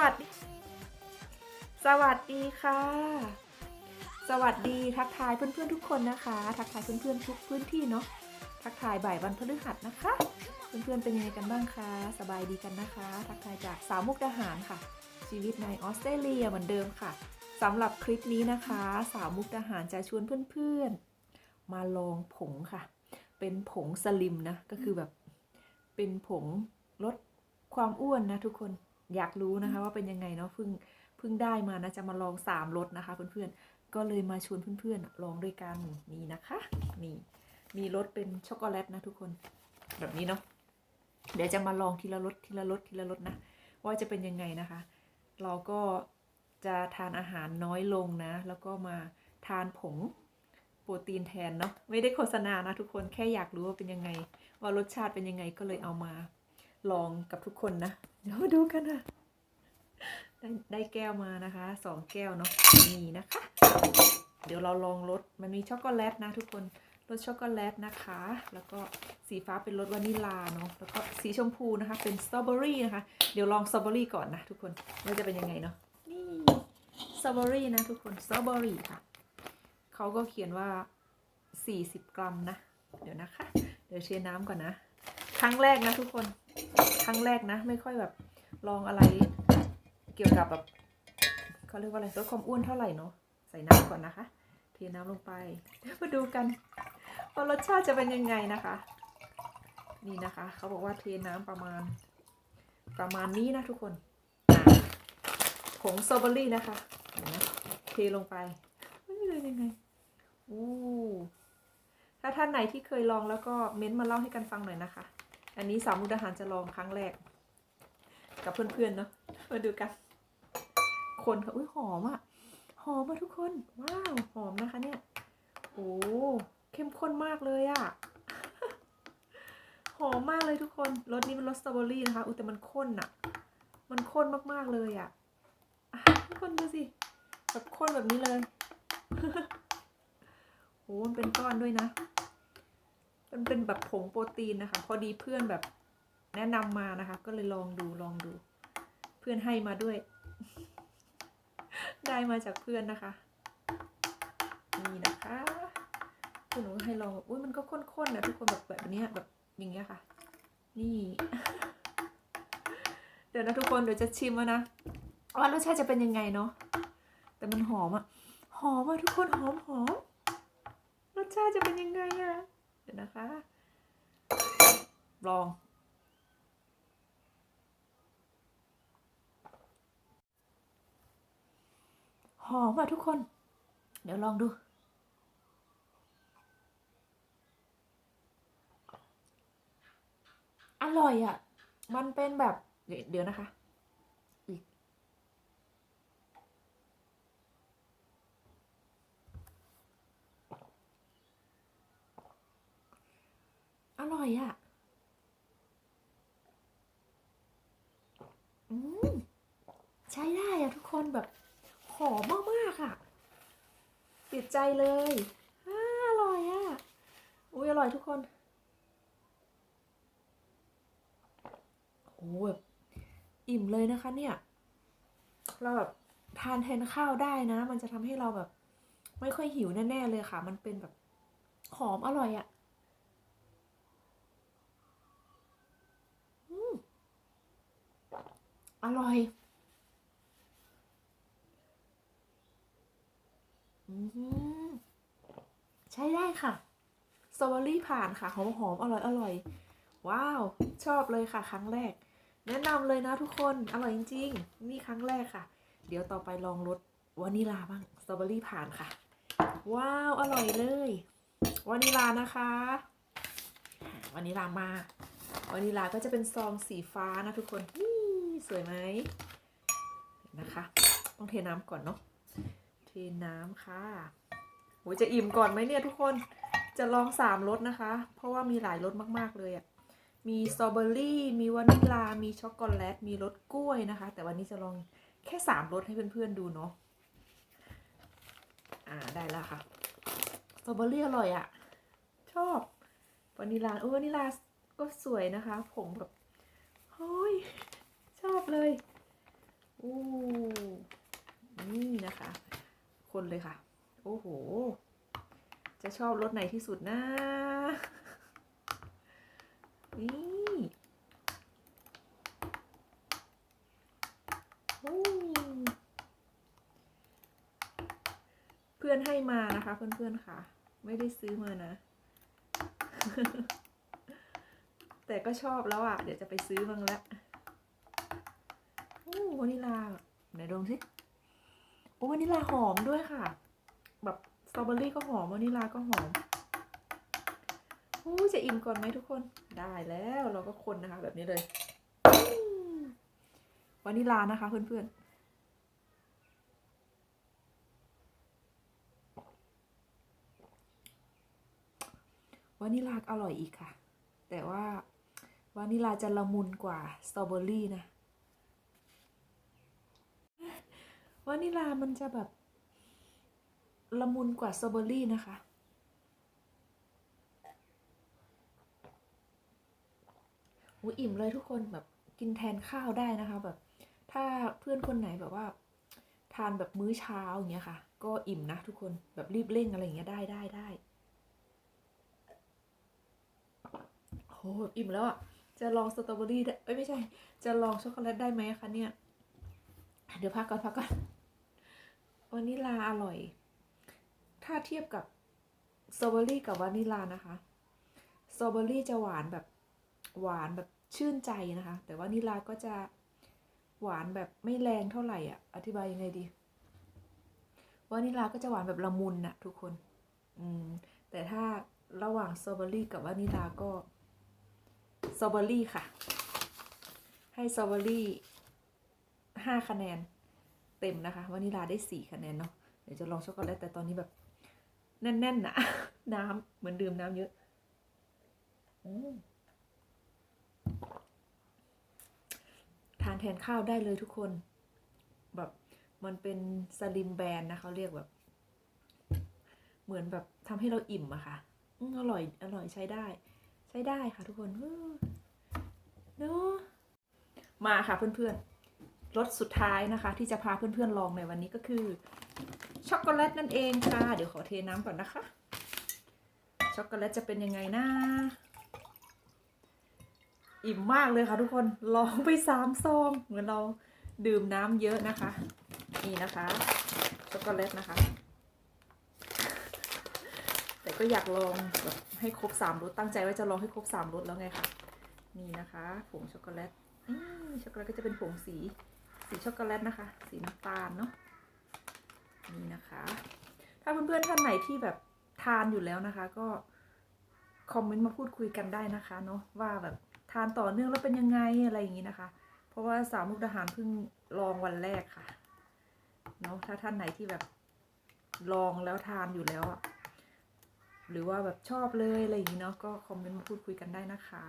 วัสดี สวัสดีค่ะ สวัสดีทักทายเพื่อนๆทุกคนนะคะ ทักทายเพื่อนๆทุกพื้นที่เนาะ ทักทายบ่ายวันพฤหัสนะคะ เพื่อนๆเป็นยังไงกันบ้างคะ สบายดีกันนะคะ ทักทายจากสาวมุกดาหารค่ะ ชีวิตในออสเตรเลียเหมือนเดิมค่ะสำหรับคลิปนี้นะคะ สาวมุกดาหารจะชวนเพื่อนๆ มาลองผงค่ะ เป็นผงสลิมนะ ก็คือแบบเป็นผงลดความอ้วนนะทุกคน อยากรู้นะคะว่าเป็นยังไงเนาะเพิ่งเพิ่งได้มานะจะมาลองสามรสนะคะเพื่อนๆก็เลยมาชวนเพื่อนๆลองด้วยกันนี่นะคะนี่มีรสเป็นช็อกโกแลตนะทุกคนแบบนี้เนาะเดี๋ยวจะมาลองทีละรสทีละรสทีละรสนะ ว่าจะเป็นยังไงนะคะ เราก็จะทานอาหารน้อยลงนะ แล้วก็มาทานผงโปรตีนแทนเนาะไม่ได้โฆษณานะทุกคนแค่อยากรู้ว่าเป็นยังไง ว่ารสชาติเป็นยังไงก็เลยเอามาลองกับทุกคนนะ เดี๋ยวดูกันนะได้ได้แก้วมานะคะสองแก้วเนาะนี่นะคะ เดี๋ยวเราลองรสมันมีช็อกโกแลตนะทุกคนรสช็อกโกแลตนะคะ แล้วก็สีฟ้าเป็นรสวานิลาเนาะแล้วก็สีชมพูนะคะ เป็นสตรอเบอรี่นะคะ เดี๋ยวลองสตรอเบอรี่ก่อนนะทุกคนว่าจะเป็นยังไงเนาะนี่สตรอเบอรี่นะทุกคนสตรอเบอรี่ค่ะเขาก็เขียนว่า 40 กรัมนะ เดี๋ยวนะคะ เดี๋ยวเชียน้ำก่อนนะ ครั้งแรกนะทุกคน รั้งแรกนะ ไม่ค่อยแบบลองอะไรเกี่ยวกับแบบเขาเรียกว่าอะไรลดความอ้วนเท่าไหร่เนาะใส่น้ำก่อนนะคะเทน้ำลงไปมาดูกันว่ารสชาติจะเป็นยังไงนะคะ นี่นะคะเขาบอกว่าเทน้ำประมาณ ประมาณนี้นะทุกคนผงสตรอเบอรี่นะคะเห็นไหมเทลงไปไม่เป็นยังไงโอ้ถ้าท่านไหนที่เคยลองแล้วก็เม้นต์มาเล่าให้กันฟังหน่อยนะคะ อันนี้สามมุกดาหารจะลองครั้งแรก กับเพื่อนๆเนาะมาดูกัน คนค่ะอุ้ยหอมอะหอมอะทุกคน ว้าวหอมนะคะเนี่ยโอ้เข้มข้นมากเลยอะหอมมากเลยทุกคนรสนี้เป็นรสสตรอเบอรี่นะคะอุ้ยแต่มันข้นอะมันข้นมากๆเลยอะ่ะทุกคนดูสิแบบข้นแบบนี้เลยโอ้มันเป็นก้อนด้วยนะ มันเป็นแบบผงโปรตีนนะคะ พอดีเพื่อนแบบแนะนำมานะคะ ก็เลยลองดูลองดู เพื่อนให้มาด้วย ได้มาจากเพื่อนนะคะ นี่นะคะคุณหนูให้ลองอุ้ยมันก็ข้นๆนะทุกคนแบบแบบนี้แบบอย่างเงี้ยค่ะ นี่ เดี๋ยวนะทุกคนเดี๋ยวจะชิมแล้วนะว่ารสชาติจะเป็นยังไงเนาะแต่มันหอมอะหอมอะทุกคนหอมหอมรสชาติจะเป็นยังไงอะ ดี๋ยวนะคะ ลอง หอมอะทุกคน เดี๋ยวลองดูอร่อยอะ มันเป็นแบบ เดี๋ยวนะคะ ร่อยอะ อืม ใช้ได้อะทุกคนแบบหอมมากๆอะ ติดใจเลยออร่อยอะ อุ้ยอร่อยทุกคนโอ้แบบอิ่มเลยนะคะเนี่ย เราแบบทานแทนข้าวได้นะ มันจะทำให้เราแบบ ไม่ค่อยหิวแน่ๆเลยค่ะ มันเป็นแบบหอมอร่อยอะม อร่อยอืมใช้ได้ค่ะสตรอเบอรี่ผ่านค่ะ หอมหอมอร่อยอร่อย ว้าว ชอบเลยค่ะ ครั้งแรก แนะนำเลยนะทุกคน อร่อยจริงๆ นี่ครั้งแรกค่ะ เดี๋ยวต่อไปลองรสวานิลาบ้างสตรอเบอรี่ผ่านค่ะ ว้าว อร่อยเลยวานิลานะคะวานิลามาวานิลาก็จะเป็นซองสีฟ้านะทุกคน สวยไหมนะคะ ต้องเทน้ำก่อนเนาะเทน้ำค่ะโหจะอิ่มก่อนไหมเนี่ยทุกคนจะลองสามรสนะคะ เพราะว่ามีหลายรสมากๆเลยอะ่ะมีสตรอเบอรี่มีวานิลา มีช็อกโกแลต มีรสกล้วยนะคะ แต่วันนี้จะลองแค่สามรสให้เพื่อนๆดูเนาะอ่าได้แล้วค่ะสตรอเบอรี่อร่อยอะ่ะ ชอบวานิลาเออวานิลาก็สวยนะคะ ผงแบบเฮ้ย ชอบเลยอู้นี่นะคะ คนเลยค่ะ โอ้โห จะชอบรสไหนที่สุดนะนี่โอ้เพื่อนให้มานะคะ เพื่อนๆค่ะ ไม่ได้ซื้อมานะ แต่ก็ชอบแล้วอะ เดี๋ยวจะไปซื้อบ้างละโอ้วานิลาไหนดมสิโอ้วานิลาหอมด้วยค่ะ แบบสตรอเบอรี่ก็หอมวานิลาก็หอมโอ้จะอิ่มก่อนไหมทุกคนได้แล้วเราก็คนนะคะ แบบนี้เลยวานิลานะคะเพื่อนๆวานิลาอร่อยอีกค่ะ แต่ว่าวานิลาจะละมุนกว่าสตรอเบอรี่นะ วานิลามันจะแบบละมุนกว่าสตรอเบอรี่นะคะอูอิ่มเลยทุกคนแบบกินแทนข้าวได้นะคะแบบ ถ้าเพื่อนคนไหนแบบว่า ทานแบบมื้อเช้าอย่างเงี้ยค่ะ ก็อิ่มนะทุกคนแบบรีบเร่งอะไรอย่างเงี้ยได้ได้ได้โหแบบอิ่มแล้วอะ จะลองสตรอเบอรี่ได้ไม่ใช่ จะลองช็อกโกแลตได้ไหมคะเนี่ย เดี๋ยวพักก่อนพักก่อนวานิลาอร่อย ถ้าเทียบกับสตรอเบอรี่กับวานิลานะคะสตรอเบอรี่จะหวานแบบหวานแบบชื่นใจนะคะ แต่วานิลาก็จะหวานแบบไม่แรงเท่าไหร่อะ อธิบายยังไงดี วานิลาก็จะหวานแบบละมุนนะทุกคน อืม แต่ถ้าระหว่างสตรอเบอรี่กับวานิลาก็สตรอเบอรี่ค่ะ ให้สตรอเบอรี่ ห้าคะแนนเต็มนะคะวานิลาได้สี่คะแนนเนาะเดี๋ยวจะลองช็อกโกแลตแต่ตอนนี้แบบ แน่นๆนะน้ำเหมือนดื่มน้ำเยอะอทานแทนข้าวได้เลยทุกคน แบบมันเป็นสลิมแบนนะเขาเรียกแบบ เหมือนแบบทำให้เราอิ่มอะค่ะอร่อยอร่อยใช้ได้ ใช้ได้ค่ะทุกคนเนาะมาค่ะเพื่อนๆ รสสุดท้ายนะคะ ที่จะพาเพื่อนๆลองในวันนี้ก็คือช็อกโกแลตนั่นเองค่ะ เดี๋ยวขอเทน้ำก่อนนะคะ ช็อกโกแลตจะเป็นยังไงนะอิ่มมากเลยค่ะทุกคนลองไปสามซองเหมือนเราดื่มน้ำเยอะนะคะ นี่นะคะ ช็อกโกแลตนะคะ แต่ก็อยากลองแบบให้ครบสามรสตั้งใจว่าจะลองให้ครบสามรสแล้วไงค่ะนี่นะคะผงช็อกโกแลตช็อกโกแลตก็จะเป็นผงสี สีช็อกโกแลตนะคะ สีน้ำตาลเนาะนี่นะคะ ถ้าเพื่อนๆท่านไหนที่แบบทานอยู่แล้วนะคะ ก็คอมเมนต์มาพูดคุยกันได้นะคะเนาะว่าแบบทานต่อเนื่องแล้วเป็นยังไงอะไรอย่างนี้นะคะ เพราะว่าสาวมุกดาหารเพิ่งลองวันแรกค่ะเนาะถ้าท่านไหนที่แบบลองแล้วทานอยู่แล้วอะหรือว่าแบบชอบเลยอะไรอย่างนี้เนาะก็คอมเมนต์มาพูดคุยกันได้นะคะ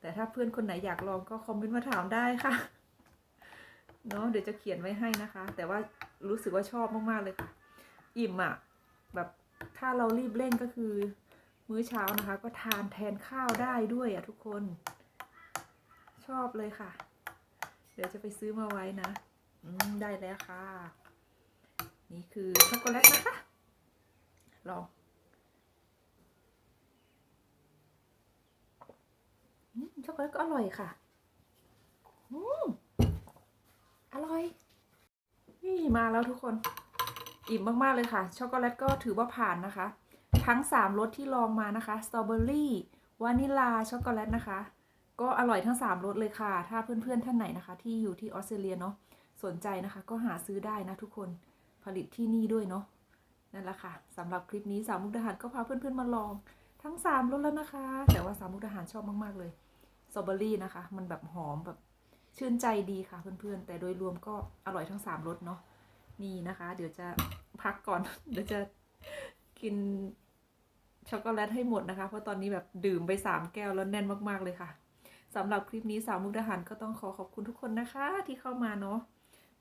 แต่ถ้าเพื่อนคนไหนอยากลองก็คอมเมนต์มาถามได้ค่ะ เนาะเดี๋ยวจะเขียนไว้ให้นะคะ แต่ว่ารู้สึกว่าชอบมากๆเลยค่ะ อิ่มอะ่ะ แบบถ้าเรารีบเร่งก็คือ มื้อเช้านะคะ ก็ทานแทนข้าวได้ด้วยอะ่ะทุกคน ชอบเลยค่ะ เดี๋ยวจะไปซื้อมาไว้นะอืมได้แล้วค่ะ นี่คือช็อกโกแลตนะคะ ลองช็อกโกแลตก็อร่อยค่ะ อืม อร่อย นี่ มาแล้วทุกคน อิ่มมาก ๆ เลยค่ะ ช็อกโกแลตก็ถือว่าผ่านนะคะ ทั้ง 3รสที่ลองมานะคะ สตรอเบอรี่วานิลา ช็อกโกแลตนะคะ ก็อร่อยทั้ง 3รสเลยค่ะ ถ้าเพื่อน ๆ ท่านไหนนะคะ ที่อยู่ที่ออสเตรเลียเนาะ สนใจนะคะ ก็หาซื้อได้นะทุกคน ผลิตที่นี่ด้วยเนาะ นั่นแหละค่ะสำหรับคลิปนี้สาวมุกดาหารก็พาเพื่อนๆมาลองทั้ง3รสแล้วนะคะ แต่ว่าสาวมุกดาหารชอบมาก ๆ เลยสตรอเบอรี่นะคะ มันแบบหอมแบบชื่นใจดีค่ะเพื่อนๆ แต่โดยรวมก็อร่อยทั้งสามรสเนาะ นี่นะคะ เดี๋ยวจะพักก่อน เดี๋ยวจะกินช็อกโกแลตให้หมดนะคะ เพราะตอนนี้แบบดื่มไปสามแก้วแล้วแน่นมากๆเลยค่ะสำหรับคลิปนี้สาวมุกดาหารก็ต้องขอขอบคุณทุกคนนะคะ ที่เข้ามาเนาะ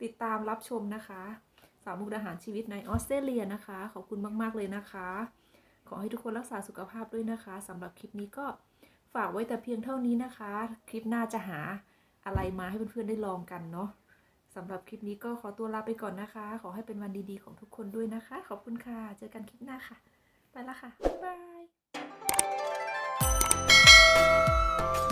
ติดตามรับชมนะคะ สาวมุกดาหารชีวิตในออสเตรเลียนะคะ ขอบคุณมากๆเลยนะคะ ขอให้ทุกคนรักษาสุขภาพด้วยนะคะสำหรับคลิปนี้ก็ฝากไว้แต่เพียงเท่านี้นะคะ คลิปหน้าจะหาอะไรมาให้เพื่อนๆได้ลองกันเนาะ สำหรับคลิปนี้ก็ขอตัวลาไปก่อนนะคะ ขอให้เป็นวันดีๆของทุกคนด้วยนะคะ ขอบคุณค่ะ เจอกันคลิปหน้าค่ะ ไปละค่ะ บ๊ายบาย